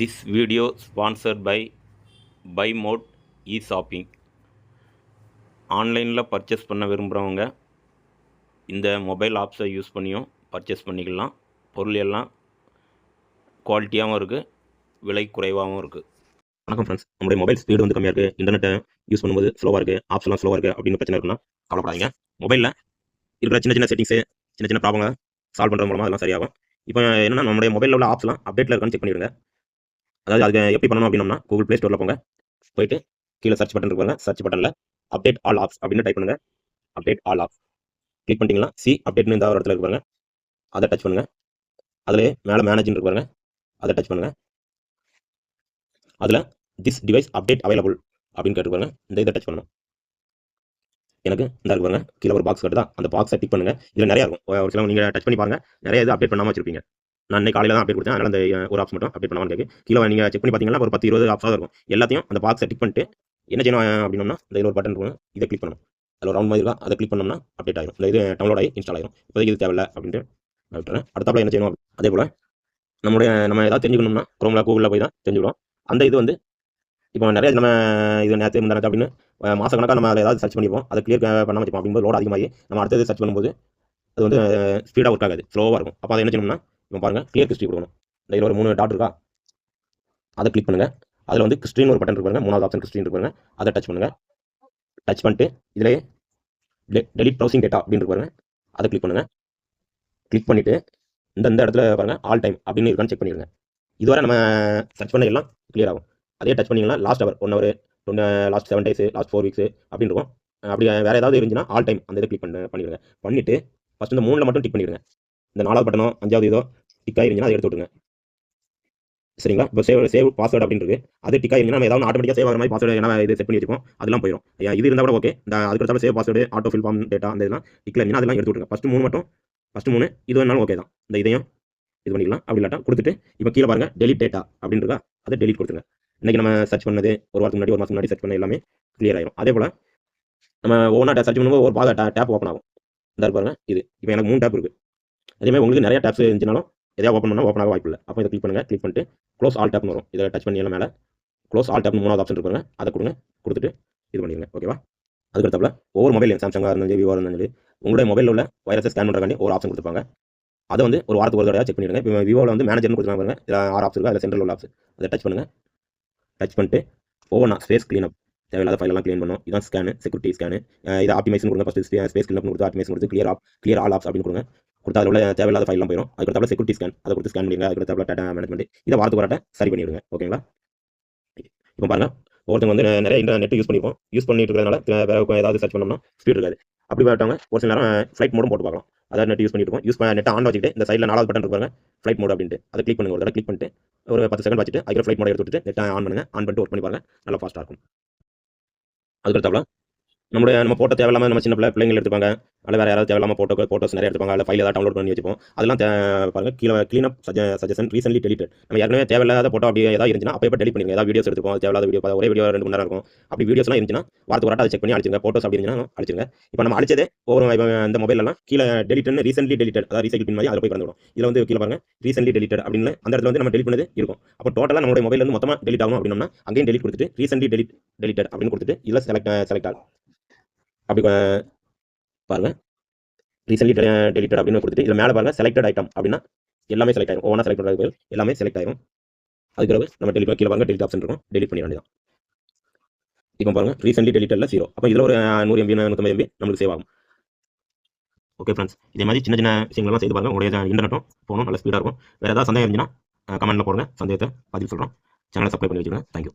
This video sponsored by by mode e shopping ஆன்லைனில் purchase பண்ண விரும்புகிறவங்க இந்த மொபைல் ஆப்ஸை யூஸ் பண்ணியும் பர்ச்சேஸ் பண்ணிக்கலாம். பொருள் எல்லாம் குவாலிட்டியாகவும் இருக்குது விலை குறைவாகவும் இருக்குது வணக்கம் ஃப்ரெண்ட்ஸ் நம்மளுடைய மொபைல் ஸ்பீடு வந்து கம்மியாக இருக்குது இன்டர்நெட்டை யூஸ் பண்ணும்போது ஸ்லோவாக இருக்குது ஆப்ஸ் எல்லாம் ஸ்லோவாக இருக்குது அப்படின்னு பிரச்சனை இருக்குன்னா கவலைப்படாதீங்க. மொபைலில் இருக்கிற சின்ன சின்ன செட்டிங்ஸு சின்ன சின்ன ப்ராப்ளங்களை சால்வ் பண்ணுறது மூலமாக அதெல்லாம் சரியாகும். இப்போ என்னென்னா நம்மளுடைய மொபைலில் உள்ள ஆப்ஸ்லாம் அப்டேட்டில் இருக்கான்னு செக் பண்ணிடுங்க. அதாவது அதுக்கு எப்படி பண்ணணும் அப்படின்னா கூகுள் ப்ளே ஸ்டோரில் போங்க. போயிட்டு கீழே சர்ச் பட்டன் இருப்பாங்க சர்ச் பட்டனில் அப்டேட் ஆல் ஆப்ஸ் அப்படின்னு டைப் பண்ணுங்கள் அப்டேட் ஆல் ஆப்ஸ் கிளிக் பண்ணிட்டீங்கன்னா சி அப்டேட்னு இந்த ஒரு இடத்துல இருப்பாங்க அதை டச் பண்ணுங்கள் அதிலே மேலே மேனேஜ்னு இருப்பாங்க அதை டச் பண்ணுங்கள் அதில் திஸ் டிவைஸ் அப்டேட் அவைலபிள் அப்படின்னு கேட்டுருப்பாங்க இந்த இதை டச் பண்ணணும். எனக்கு இந்த இருப்பாங்க கீழே ஒரு பாக்ஸ் கட்டுதா அந்த பாக்ஸை டிக் பண்ணுங்க. இதில் நிறையா இருக்கும். ஒரு சில நீங்கள் டச் பண்ணி பாருங்க. நிறைய இது அப்டேட் பண்ணாமல் வச்சிருப்பீங்க. நான் இன்னைக்கு காலையில் தான் அப்டேட் கொடுத்தேன். அதனால் அந்த ஒரு ஆப்ஸ் மட்டும் அப்டேட் பண்ணாமல் கேட்கு கீழே நீங்கள் செக் பண்ணி பார்த்தீங்கன்னா ஒரு பத்து இருபது ஆப்ஸாக இருக்கும். எல்லாத்தையும் அந்த பாக்ஸை டிக் பண்ணிட்டு என்ன செய்யணும் அப்படின்னா இந்த இதில் ஒரு பட்டன் இருக்கும். இதை கிளிக் பண்ணணும். அதில் ஒரு ரவுண்ட் மாதிரி இருக்கும். அதை கிளிக் பண்ணோம்னா அப்டேட் ஆகிடும் இந்த இது டவுன்லோட் ஆகி இன்ஸ்டால் ஆகும் இப்போதைக்கு இது தேவையில்லை அப்படின்ட்டு விட்டுறேன். அடுத்தாப்புல என்ன செய்யணும்? அதே போல் நம்மளுடைய நம்ம ஏதாவது தெரிஞ்சுக்கணும்னா குரோமில் கூகுளில் போய் தான் தெரிஞ்சுக்கிறோம் அந்த இது வந்து இப்போ நிறைய நம்ம இது நேற்று முந்தானத்து அப்படின்னு மாதக்கணக்காக நம்ம அதில் ஏதாவது சர்ச் பண்ணிப்போம் அதை கிளியர் பண்ணாமல் வச்சுப்போம். அப்படிங்கும்போது லோட் அதிகமாகி நம்ம அடுத்தது சர்ச் பண்ணும்போது அது வந்து ஸ்பீடாக ஒர்க் ஆகாது. ஸ்லோவாக இருக்கும். அப்போ அதை என்ன செய்யணும்னா இப்போ பாருங்கள் கிளியர் ஹிஸ்ட்ரி கொடுக்கணும். இந்த இதில் ஒரு மூணு டாட் இருக்கா? அதை கிளிக் பண்ணுங்கள் அதில் வந்து கிறிஸ்டின் ஒரு பட்டன் இருக்கு மூணாவது ஆப்ஷன் கிறிஸ்டின் இருக்கு அதை டச் பண்ணுங்கள் டச் பண்ணிட்டு இதிலே டெலிட் ப்ரௌசிங் டேட்டா அப்படின்னு இருப்பாங்க அதை கிளிக் பண்ணுங்கள் கிளிக் பண்ணிவிட்டு இந்த இந்த இடத்துல பாருங்கள் ஆல் டைம் அப்படின்னு இருக்கான்னு செக் பண்ணிடுங்க. இதுவரை நம்ம சர்ச் பண்ண எல்லாம் கிளியர் ஆகும். அதே டச் பண்ணிங்கன்னா last hour one hour last seven days last four weeks அப்படின்னு இருக்கும். அப்படி வேறு ஏதாவது இருந்துச்சுன்னா ஆல் டைம் அந்த இதை கிளிக் பண்ண பண்ணிடுங்க. பண்ணிவிட்டு ஃபஸ்ட் இந்த மூணில் மட்டும் டிக் பண்ணிடுங்க. இந்த நாலாவது பட்டனோ அஞ்சாவது இதோ டிக்காக இருந்துச்சுன்னா அதை எடுத்து விட்டுருங்க. சரிங்களா? இப்போ சேவ் சேவ் பாஸ்வேர்டு அப்படின்னு இருக்கு அது டிக்காக இருந்துச்சுன்னா நம்ம ஏதாவது ஆட்டோமேட்டிக்காக சேவ் ஆகிற மாதிரி பாஸ்வேர்டு என்ன இது செட் பண்ணி வச்சுப்போம் அதெல்லாம் போயிடும் இது இருந்தால் கூட ஓகே இந்த அதுக்கு save password auto fill form data அந்த இதெல்லாம் டிக்கில் இருந்துச்சுன்னா அதெல்லாம் எடுத்து விட்டுருங்க. ஃபஸ்ட்டு மூணு மட்டும் ஃபஸ்ட்டு மூணு இது வேணாலும் ஓகே தான். இந்த இதையும் இது பண்ணிக்கலாம் அப்படி இல்லாட்டா கொடுத்துட்டு இப்போ கீழே பாருங்க டெலிட் டேட்டா அப்படின்னு இருக்கா அதை டெலிட் கொடுத்துருங்க. இன்றைக்கி நம்ம சர்ச் பண்ணது ஒரு வாரத்துக்கு முன்னாடி ஒரு மாதம் முன்னாடி சர்ச் பண்ண எல்லாமே கிளியர் ஆயிரும். அதே போல் நம்ம ஒவ்வொன்றா சர்ச் பண்ணும்போது ஒரு பாக டேப் ஓப்பன் ஆகும். இந்த பாருங்க இது. இப்போ எனக்கு மூணு டேப் இருக்குது அதேமாதிரி உங்களுக்கு நிறைய டேப்ஸ் இருந்துச்சுனாலும் எதாவது ஓப்பன் பண்ணால் ஓப்பன் ஆக வாய்ப்பு இல்லை. அப்போ இதை கிளிக் பண்ணுங்கள் கிளிக் பண்ணிட்டு க்ளோஸ் ஆல் டேப்னு வரும். இதை டச் பண்ணி எல்லாம் மேலே க்ளோஸ் ஆல் டேப்னு மூணாவது ஆப்ஷன் இருப்பாங்க அதை கொடுங்க. கொடுத்துட்டு இது பண்ணிடுங்க ஓகேவா அதுக்கடுத்தப்பல ஒவ்வொரு மொபைல் சாம்சங்காக இருந்தாலும் விவோ இருந்தாலும் உங்களுடைய மொபைலில் உள்ள வைரஸை ஸ்கேன் பண்ணுறக்காண்டி ஒரு ஆப்ஷன் கொடுத்துருப்பாங்க. அதை வந்து ஒரு வாரத்துக்கு ஒரு தடவை செக் பண்ணிடுங்க. இப்போ விவோவில் வந்து மேனேஜர்னு கொடுத்துருக்காங்க இதில் ஆறு ஆப்ஸ் இருக்குது அதில் சென்ட்ரல் உள்ள ஆப்ஸ் அதை டச் பண்ணுங்கள் டச் பண்ணிட்டு ஒவ்வொன்றா ஸ்பேஸ் க்ளீனப் தேவையில்லாத ஃபைலெல்லாம் க்ளீன் பண்ணும். இதான் ஸ்கேனு செக்யூரிட்டி ஸ்கேனு இதை ஆப்டிமைஸ் கொடுங்க. ஃபஸ்ட்டு ஸ்பேஸ் க்ளீனப் கொடுத்து ஆப்டிமைஸ் கொடுத்து clear app clear all apps அப்படின்னு கொடுங்க. கொடுத்தா அதில் உள்ள தேவையில்லாத ஃபைல்லாம் போயிடும் அதுக்கு செக்யூரிட்டி ஸ்கேன் அதை கொடுத்து ஸ்கேன் பண்ணிடுங்க. அதுக்கு தேவை டேட்டா மேனேஜ்மெண்ட் இதை வாரத்துக்கு சரி பண்ணிவிடுங்க ஓகேங்களா இப்போ பாருங்கள் ஒருத்தவங்க வந்து நிறைய இன்டர்நெட் யூஸ் பண்ணிப்போம் யூஸ் பண்ணிட்டு இருக்கிறதுனால வேறு ஏதாவது சர்ச் பண்ணோம்னா ஸ்பீட் இருக்காது. அப்படி பார்த்தவங்க ஒரு சில நேரம் ஃப்ளைட் மோடும் போட்டு பார்க்கலாம். அதாவது நெட் யூஸ் பண்ணிட்டு யூஸ் பண்ண நெட் ஆன் வச்சுட்டு இந்த சைடில் நாலாவது பட்டன் இருப்பாங்க ஃப்ளைட் மோட் அப்படின்ட்டு. அதை கிளிக் பண்ணுங்க. ஒரு தடவை கிளிக் பண்ணிட்டு ஒரு பத்து செகண்ட் வச்சுட்டு அதுக்கு ஃப்ளைட் மோட் எடுத்துட்டு நெட் ஆன் பண்ணுங்க. ஆன் பண்ணிட்டு ஒர்க் பண்ணி பாருங்க. நல்லா ஃபாஸ்ட்டாக இருக்கும். அதுக்கடுத்தாப்புல நம்மளுடைய நம்ம போட்டோ தேவையில்லாமல் நம்ம சின்ன பிள்ளை பிள்ளைங்க எடுத்துப்பாங்க. அதில் வேறு யாராவது தேவையில்லாமல் போட்டோ ஃபோட்டோஸ் நிறைய எடுத்துப்பாங்க. அதில் ஃபைல் ஏதாவது டவுன்லோட் பண்ணி வச்சுப்போம். அதெல்லாம் பாருங்கள் கீழே clean up suggestion recently delete நம்ம ஏற்கனவே தேவையில்லாத போட்டோ அப்படி ஏதாவது இருந்துச்சுன்னா அப்போ டெலிட் பண்ணிடுங்க. ஏதாவது வீடியோஸ் எடுத்துப்போம். தேவையில்லாத வீடியோ ஒரே வீடியோ ரெண்டு மணி நேரம் இருக்கும். அப்படி வீடியோஸ்லாம் இருந்துச்சுன்னா வாரத்துக்கு ஒரு அதை செக் பண்ணி அடிச்சுங்க ஃபோட்டோஸ் அப்படி இருந்துச்சுன்னா அடிச்சுங்க இப்போ நம்ம அடிச்சதே ஒவ்வொரு இந்த மொபைலெல்லாம் கீழே டெலிட்னு ரீசென்ட்லி டெலிட்டட் அதாவது ரீசைக்கிள் பின் மாதிரி அதில் போய் கலந்துடும் இதில் வந்து கீழே பாருங்க ரீசென்ட்லி டெலிட்டட் அப்படின்னு அந்த இடத்துல வந்து நம்ம டெலிட் பண்ணது இருக்கும். அப்போ டோட்டலாக நம்மளுடைய மொபைல் வந்து மொத்தமாக டெலிட் ஆகும் அப்படின்னா அங்கேயும் டெலிட் கொடுத்துட்டு ரீசென்ட்லி டெலிட் டெலிட்டட் அப்படின்னு கொடுத்துட்டு இதில் செலக்ட் செலக்ட் ஆகும். அப்படி பாருங்கள் ரீசென்ட்லி டெலிட்டட் அப்படின்னு கொடுத்துட்டு இதில் மேலே பாருங்க செலக்டட் ஐட்டம் அப்படின்னா எல்லாமே செலக்ட் ஆகும் ஒவ்வொன்றா செலக்ட் பண்ணுறது எல்லாமே செலக்ட் ஆகும் அதுக்கு நம்ம டெலிட் கீழே பாருங்க டெலிட் ஆப்ஷன் இருக்கும். டெலிட் பண்ணிட வேண்டியதான் இப்போ பாருங்க ரீசென்ட்லி டெலிட்டடில் ஜீரோ அப்போ இதில் ஒரு நூறு எம்பி நூற்றம்பது எம்பி நம்மளுக்கு சேவ் ஆகும். ஓகே ஃப்ரெண்ட்ஸ் இதே மாதிரி சின்ன சின்ன விஷயங்கள்லாம் செய்து பாருங்கள் உங்களுடைய இன்டர்நெட்டும் போகணும் நல்ல ஸ்பீடாக இருக்கும். வேறு ஏதாவது சந்தேகம் இருந்துச்சுன்னா கமெண்ட்டில் போடுங்க. சந்தேகத்தை பதில் சொல்கிறோம் சேனலை சப்ஸ்கிரைப் பண்ணி வச்சுக்கோங்க. தேங்க்யூ